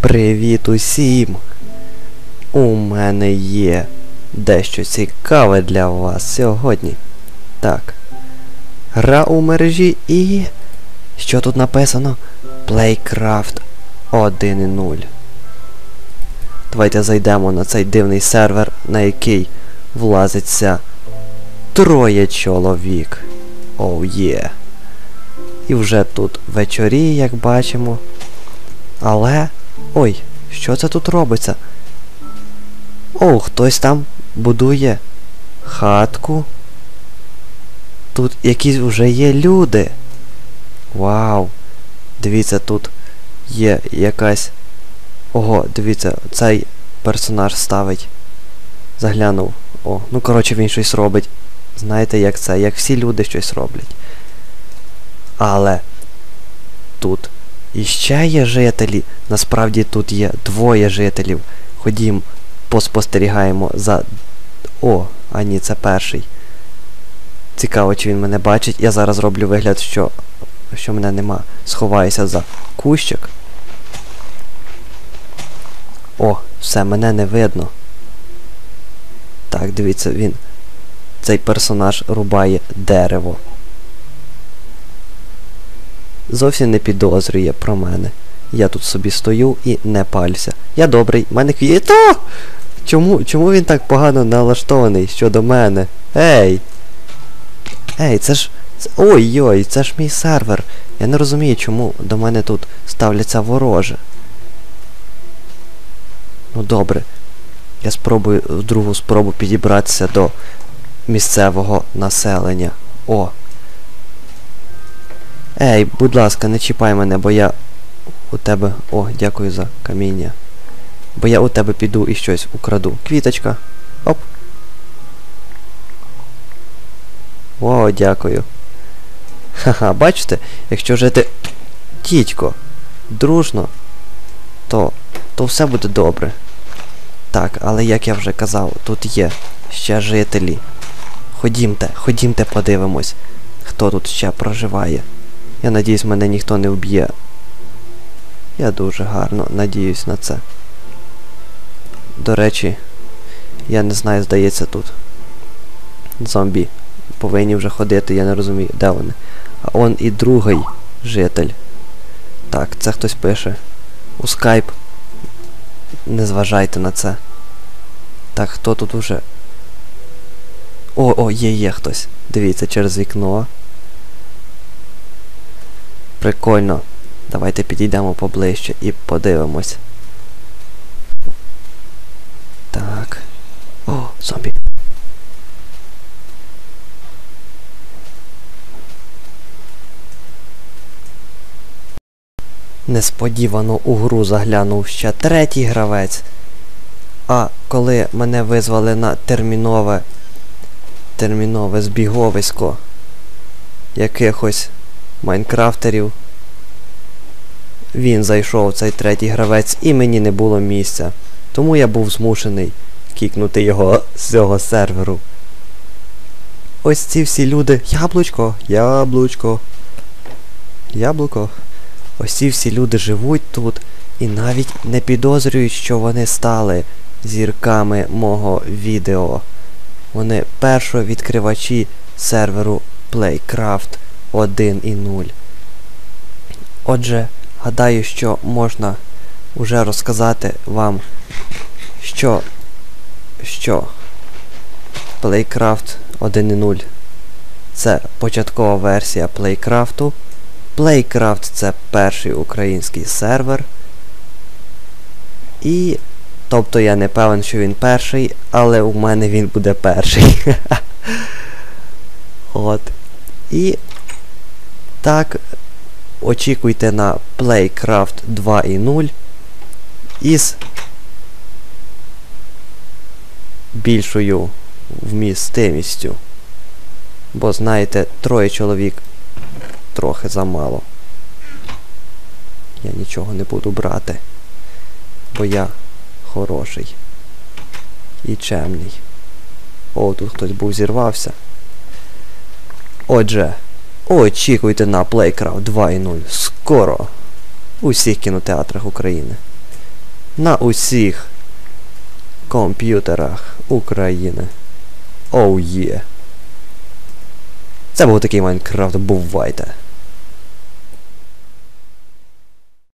Привіт усім! У мене є дещо цікаве для вас сьогодні. Так. Гра у мережі і. Що тут написано? Playcraft 1.0. Давайте зайдемо на цей дивний сервер, на який влазиться троє чоловік. Оу є. І вже тут вечорі, як бачимо. Але... Ой, що це тут робиться? О, хтось там будує хатку. Тут якісь вже є люди. Вау. Дивіться, тут є якась... Ого, дивіться, цей персонаж ставить. Заглянув. О, ну коротше він щось робить. Знаєте, як це? Як всі люди щось роблять. Але тут іще є жителі. Насправді тут є двоє жителів. Ходім, поспостерігаємо за... О, а ні, це перший. Цікаво, чи він мене бачить. Я зараз роблю вигляд, що що мене нема. Сховаюся за кущик. О, все, мене не видно. Так, дивіться, він. Цей персонаж рубає дерево. Зовсім не підозрює про мене. Я тут собі стою і не палюся. Я добрий, мене квіто! Чому чому він так погано налаштований щодо мене? Ей! Ей, це ж... Ой-ой, це ж мій сервер. Я не розумію, чому до мене тут ставляться вороже. Ну добре. Я спробую в другу спробу підібратися до місцевого населення. О! Ей, будь ласка, не чіпай мене, бо я у тебе... О, дякую за каміння. Бо я у тебе піду і щось украду. Квіточка. Оп. О, дякую. Ха-ха, бачите, якщо жити тітько, дружно, то, то все буде добре. Так, але як я вже казав, тут є ще жителі. Ходімте, ходімте подивимось, хто тут ще проживає. Я надіюсь, мене ніхто не вб'є. Я дуже гарно надіюсь на це. До речі, я не знаю, здається, тут. Зомбі повинні вже ходити, я не розумію, де вони. А он і другий житель. Так, це хтось пише. У скайп. Не зважайте на це. Так, хто тут уже? О, о, є, є хтось. Дивіться, через вікно. Прикольно. Давайте підійдемо поближче і подивимось. Так. О, зомбі. Несподівано у гру заглянув ще третій гравець. А коли мене визвали на термінове термінове збіговисько якихось майнкрафтерів, він зайшов цей третій гравець і мені не було місця. Тому я був змушений кікнути його з цього серверу. Ось ці всі люди. Яблучко, яблучко. Яблуко. Ось ці всі люди живуть тут і навіть не підозрюють, що вони стали зірками мого відео. Вони першовідкривачі серверу Playcraft 1.0. Отже, гадаю, що можна уже розказати вам, що що Playcraft 1.0 це початкова версія Playcraft. Playcraft це перший український сервер. І... Тобто я не певен, що він перший, але у мене він буде перший. От. І так, очікуйте на Playcraft 2.0 із більшою вмістимістю. Бо, знаєте, троє чоловік трохи замало. Я нічого не буду брати, бо я хороший і чемний. О, тут хтось був зірвався. Отже, очікуйте на Playcraft 2.0 скоро у всіх кінотеатрах України. на усіх комп'ютерах України. Оу є. Це був такий Майнкрафт, бувайте.